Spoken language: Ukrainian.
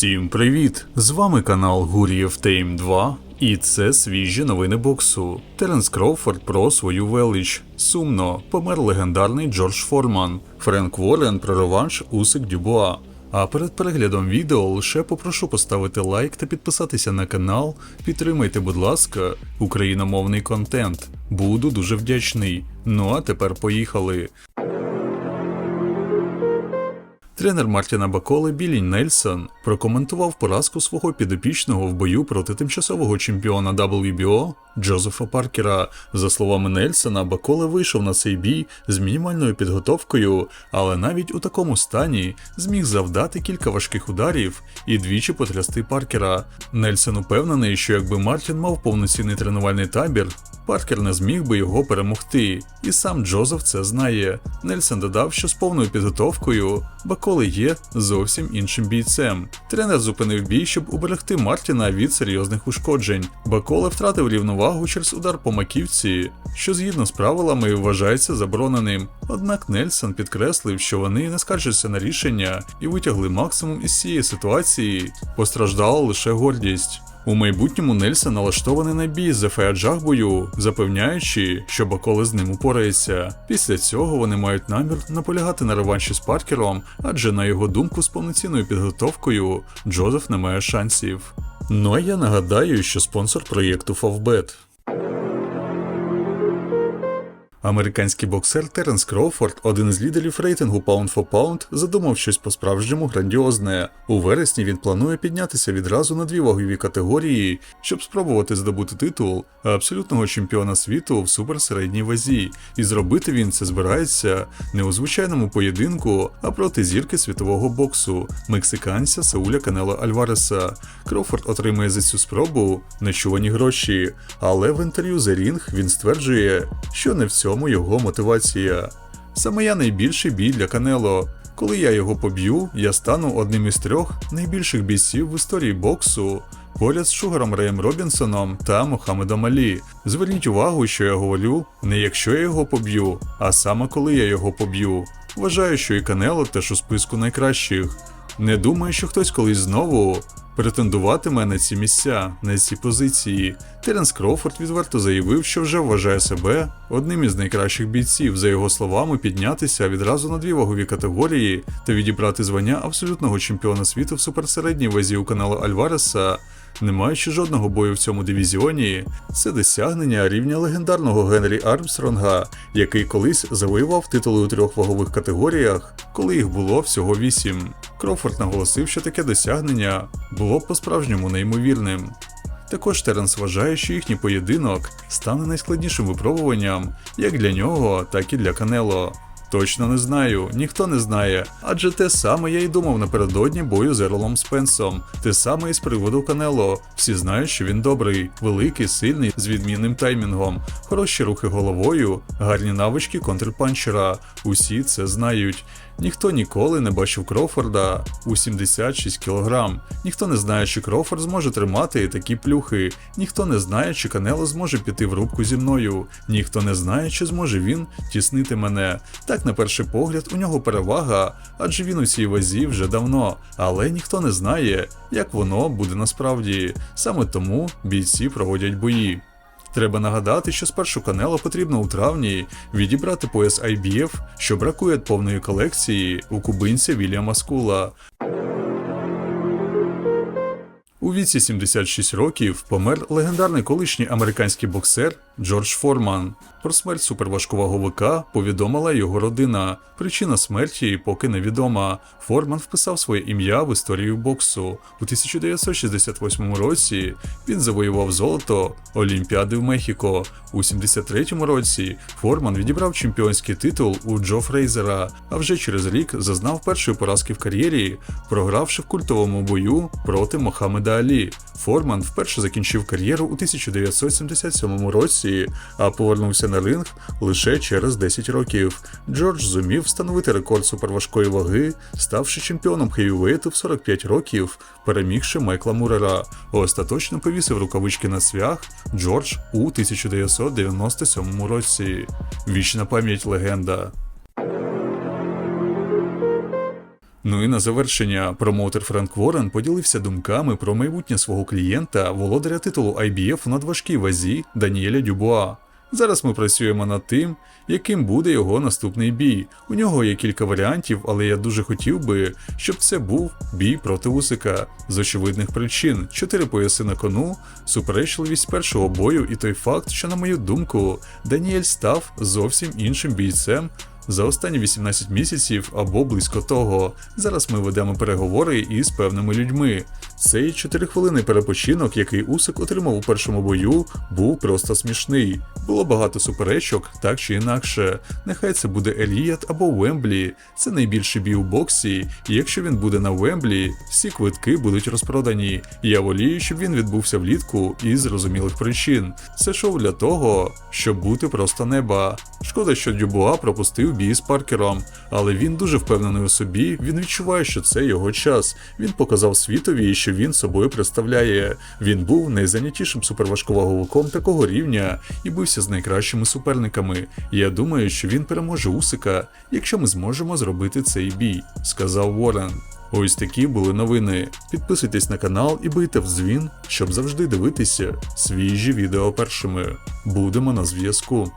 Всім привіт! З вами канал Гурієв Тейм 2, і це свіжі новини боксу. Теренс Кроуфорд про свою велич. Сумно помер легендарний Джордж Форман. Френк Уоррен про реванш Усик Дюбуа. А перед переглядом відео лише попрошу поставити лайк та підписатися на канал. Підтримайте, будь ласка, україномовний контент. Буду дуже вдячний. Ну а тепер поїхали. Тренер Мартіна Баколи Білі Нельсон прокоментував поразку свого підопічного в бою проти тимчасового чемпіона WBO Джозефа Паркера. За словами Нельсона, Баколе вийшов на цей бій з мінімальною підготовкою, але навіть у такому стані зміг завдати кілька важких ударів і двічі потрясти Паркера. Нельсон упевнений, що якби Мартін мав повноцінний тренувальний табір, Паркер не зміг би його перемогти, і сам Джозеф це знає. Нельсон додав, що з повною підготовкою Баколи є зовсім іншим бійцем. Тренер зупинив бій, щоб уберегти Мартіна від серйозних ушкоджень. Баколе втратив рівновагу через удар по маківці, що згідно з правилами вважається забороненим. Однак Нельсон підкреслив, що вони не скаржаться на рішення і витягли максимум із цієї ситуації. Постраждала лише гордість. У майбутньому Нельса налаштований на бій з Джахбою, запевняючи, що Баколи з ним упорається. Після цього вони мають намір наполягати на реванші з Паркером, адже на його думку, з повноцінною підготовкою Джозеф не має шансів. Ну а я нагадаю, що спонсор проєкту Favbet. Американський боксер Теренс Кроуфорд, один із лідерів рейтингу Pound for Pound, задумав щось по-справжньому грандіозне. У вересні він планує піднятися відразу на дві вагові категорії, щоб спробувати здобути титул абсолютного чемпіона світу в суперсередній вазі. І зробити він це збирається не у звичайному поєдинку, а проти зірки світового боксу, мексиканця Сауля Канело Альвареса. Кроуфорд отримує за цю спробу нечувані гроші, але в інтерв'ю The Ring він стверджує, що не в цьому цьому його мотивація. Саме я найбільший бій для Канело. Коли я його поб'ю, я стану одним із трьох найбільших бійців в історії боксу, поряд з Шугаром Реєм Робінсоном та Мохамедом Алі. Зверніть увагу, що я говорю не якщо я його поб'ю, а саме коли я його поб'ю. Вважаю, що і Канело теж у списку найкращих. Не думаю, що хтось колись знову претендуватиме на ці місця, на ці позиції. Теренс Крофорд відверто заявив, що вже вважає себе одним із найкращих бійців, за його словами, піднятися відразу на дві вагові категорії та відібрати звання абсолютного чемпіона світу в суперсередній вазі у каналу Альвареса. Не маючи жодного бою в цьому дивізіоні, це досягнення рівня легендарного Генрі Армстронга, який колись завоював титули у трьох вагових категоріях, коли їх було всього вісім. Крофорд наголосив, що таке досягнення було по-справжньому неймовірним. Також Теренс вважає, що їхній поєдинок стане найскладнішим випробуванням як для нього, так і для Канело. Точно не знаю, ніхто не знає. Адже те саме я й думав напередодні бою з Ерлом Спенсом. Те саме і з приводу Канело. Всі знають, що він добрий, великий, сильний, з відмінним таймінгом, хороші рухи головою, гарні навички контрпанчера. Усі це знають. Ніхто ніколи не бачив Крофорда у 76 кг. Ніхто не знає, чи Крофорд зможе тримати такі плюхи. Ніхто не знає, чи Канело зможе піти в рубку зі мною. Ніхто не знає, чи зможе він тіснити мене. Так, на перший погляд, у нього перевага, адже він у цій вазі вже давно. Але ніхто не знає, як воно буде насправді. Саме тому бійці проводять бої. Треба нагадати, що спершу Канело потрібно у травні відібрати пояс IBF, що бракує повної колекції у кубинця Вільяма Скула. У віці 76 років помер легендарний колишній американський боксер Джордж Форман. Про смерть суперважковаговика повідомила його родина. Причина смерті поки невідома. Форман вписав своє ім'я в історію боксу. У 1968 році він завоював золото Олімпіади в Мехіко. У 73-му році Форман відібрав чемпіонський титул у Джо Фрейзера, а вже через рік зазнав першої поразки в кар'єрі, програвши в культовому бою проти Мохамеда Алі. Форман вперше закінчив кар'єру у 1977 році, а повернувся на ринг лише через 10 років. Джордж зумів встановити рекорд суперважкої ваги, ставши чемпіоном хевівейту в 45 років, перемігши Майкла Мурера. Остаточно повісив рукавички на свях Джордж у 1997 році. Вічна пам'ять легенда. Ну і на завершення, промоутер Френк Ворен поділився думками про майбутнє свого клієнта, володаря титулу IBF у надважкій вазі Даніеля Дюбуа. Зараз ми працюємо над тим, яким буде його наступний бій. У нього є кілька варіантів, але я дуже хотів би, щоб це був бій проти Усика з очевидних причин. Чотири пояси на кону, суперечливість першого бою і той факт, що, на мою думку, Даніель став зовсім іншим бійцем. За останні 18 місяців або близько того. Зараз ми ведемо переговори із певними людьми. Цей 4 хвилини перепочинок, який Усик отримав у першому бою, був просто смішний. Було багато суперечок, так чи інакше. Нехай це буде Еліят або Уемблі. Це найбільший бій у боксі, і якщо він буде на Уемблі, всі квитки будуть розпродані. Я волію, щоб він відбувся влітку із зрозумілих причин. Це шоу для того, щоб бути просто неба. Шкода, що Дюбуа пропустив бій з Паркером, але він дуже впевнений у собі, він відчуває, що це його час. Він показав світові, що він собою представляє. Він був найзайнятішим суперважковаговиком такого рівня і бився з найкращими суперниками. Я думаю, що він переможе Усика, якщо ми зможемо зробити цей бій, сказав Уоррен. Ось такі були новини. Підписуйтесь на канал і бийте в дзвін, щоб завжди дивитися свіжі відео першими. Будемо на зв'язку.